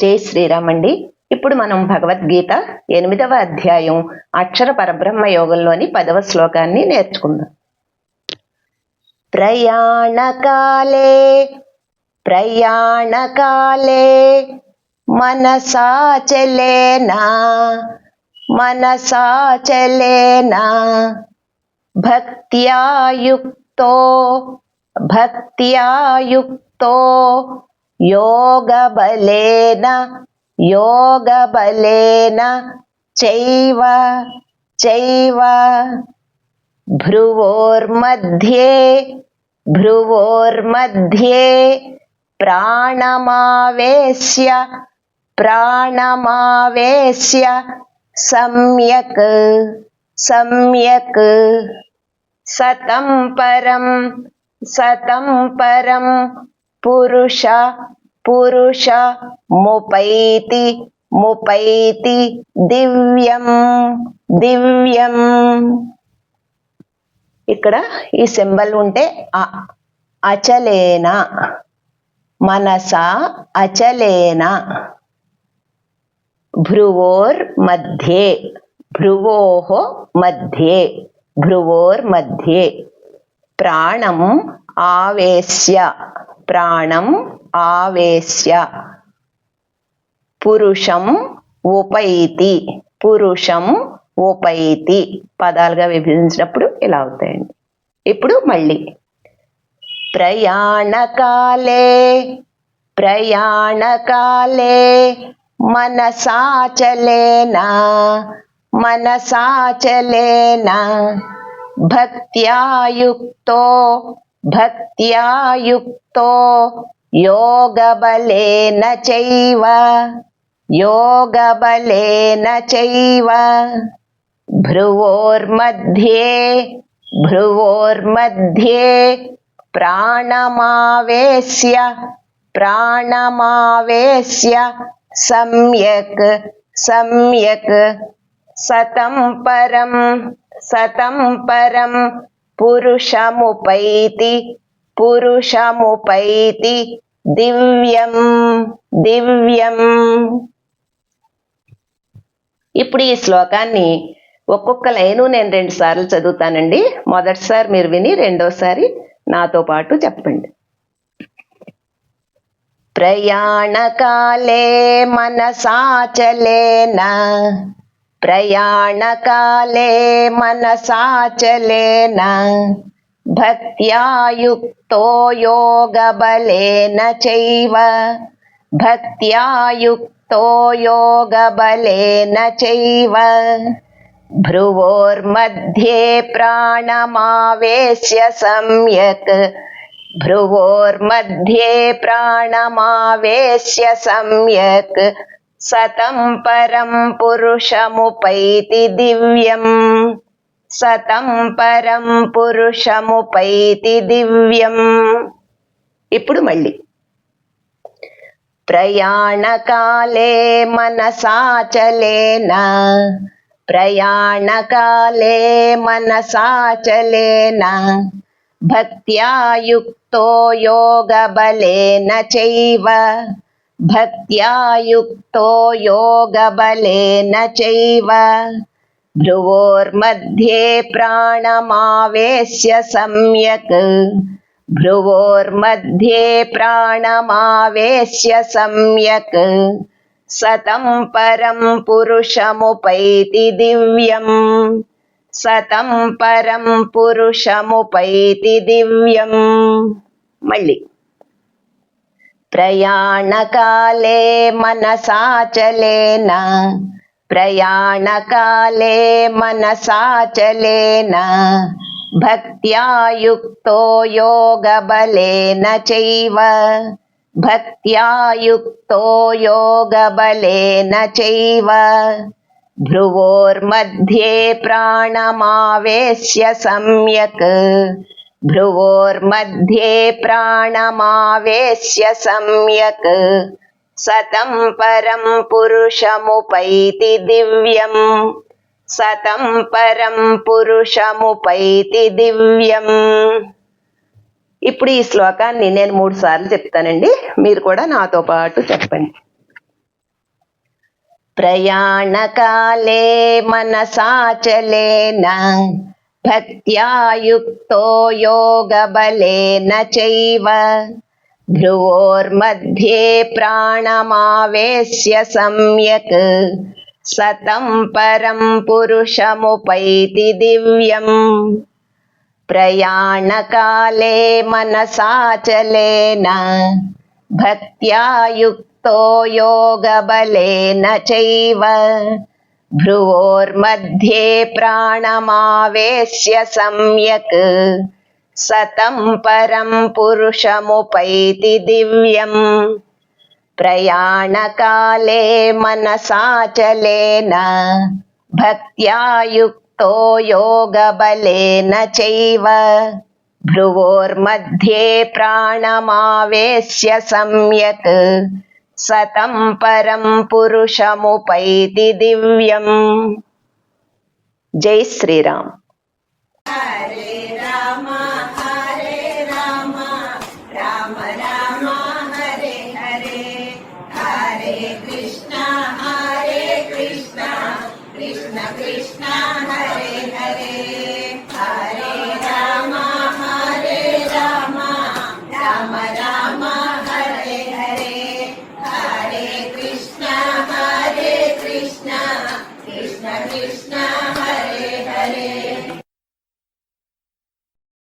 జై శ్రీరామ్ అండి. ఇప్పుడు మనం భగవద్గీత ఎనిమిదవ అధ్యాయం అక్షర పరబ్రహ్మ యోగంలోని పదవ శ్లోకాన్ని నేర్చుకుందాం. ప్రయాణకాలే ప్రయాణకాలే మనసాచలేనా మనసాచలేనా భక్త్యాయుక్తో భక్త్యాయుక్తో योगबलेन योगबलेन चैव चैव भ्रुवोर्मध्ये भ्रुवोर्मध्ये प्राणमावेश्य प्राणमावेश्य सम्यक् सम्यक् सतं परं सतं परं పురుష పురుష ముపైతి ముపైతి దివ్యం దివ్యం. ఇక్కడ ఈ సింబల్ ఉంటే అచలేన మనస అచలేన భ్రువోర్ మధ్యే భ్రువోహ మధ్యే భ్రువోర్ మధ్యే ప్రాణం ఆవేశ్య. ప్రాణం ఆవేశ్య. పురుషం ఉపైతి. పురుషం ఉపైతి. పదాలుగా విభజించినప్పుడు ఇలా అవుతాయండి. ఇప్పుడు మళ్ళీ. ప్రయాణకాలే ప్రయాణకాలే మనసాచలేనా మనసాచలేనా భక్త్యాయుక్తో భక్త్యాయుక్తో योगबलेन चैव योगबलेन चैव भ्रुवोर्मध्ये भ्रुवोर्मध्ये प्राणमावेश्य प्राणमावेश्य सम्यक् सम्यक् सतं परं सतं परं పురుషముపైతి పురుషముపైతి దివ్యం దివ్యం. ఇప్పుడు ఈ శ్లోకాన్ని ఒక్కొక్క లైను నేను రెండు సార్లు చదువుతానండి. మొదటిసారి మీరు విని రెండోసారి నాతో పాటు చెప్పండి. ప్రయాణకాలే మనసాచలేనా? प्रयाणकाले मनसाचलेन भक्त्या युक्तो योगबलेन चैव भक्त्या युक्तो योगबलेन चैव भ्रुवोर्मध्ये प्राणमावेश्य सम्यक् भ्रुवोर्मध्ये प्राणमावेश्य सम्यक् సతం పరం పురుషముపైతి దివ్యం. సతం పరం పురుషముపైతి దివ్యం. ఇప్పుడు మళ్ళీ. ప్రయాణకాలే మనసాచలేన. ప్రయాణకాలే మనసాచలేన. భక్త్యాయుక్తో యోగబలేన చైవ. भक्त्या युक्तो योगबलेन चैव भ्रुवोर्मध्ये प्राणमावेश्य सम्यक् भ्रुवोर्मध्ये प्राणमावेश्य सम्यक् सतं परं पुरुषमुपैति दिव्यम् सतं परं पुरुषमुपैति दिव्यम् मल्लि प्रयाणकाले मनसाचलेन प्रयाणकाले मनसाचलेन भक्त्या युक्तो योगबलेन चैव भक्त्या युक्तो योगबलेन चैव भ्रुवोर्मध्ये प्राणमावेश्य सम्यक् भ्रुवोर्मध्ये प्राणमावेश्य सम्यक् सतं परं पुरुषमुपैति दिव्यम् సతం పరం పురుషముపైతి దివ్యం ఇప్పుడు ఈ శ్లోకాన్ని నేను మూడు సార్లు చెప్తానండి మీరు కూడా నాతో పాటు చెప్పండి प्रयाणकाले मनसाचलेन भक्त्या युक्तो योगबलेन चैव भ्रुवोर्मध्ये प्राणमावेश्य सम्यक् सतं परं पुरुषमुपैति दिव्यम् प्रयाणकाले मनसाचलेन भक्त्या युक्तो योगबलेन चैव भ्रुवोर्मध्ये प्राणमावेश्य सम्यक् सतं परं पुरुषमुपैति दिव्यम् प्रयाणकाले मनसाचलेन भक्त्या युक्तो योगबलेन चैव भ्रुवोर्मध्ये प्राणमावेश्य सम्यक् సతం పరం పురుషముపైతి దివ్యం. జై శ్రీరామ్. Rama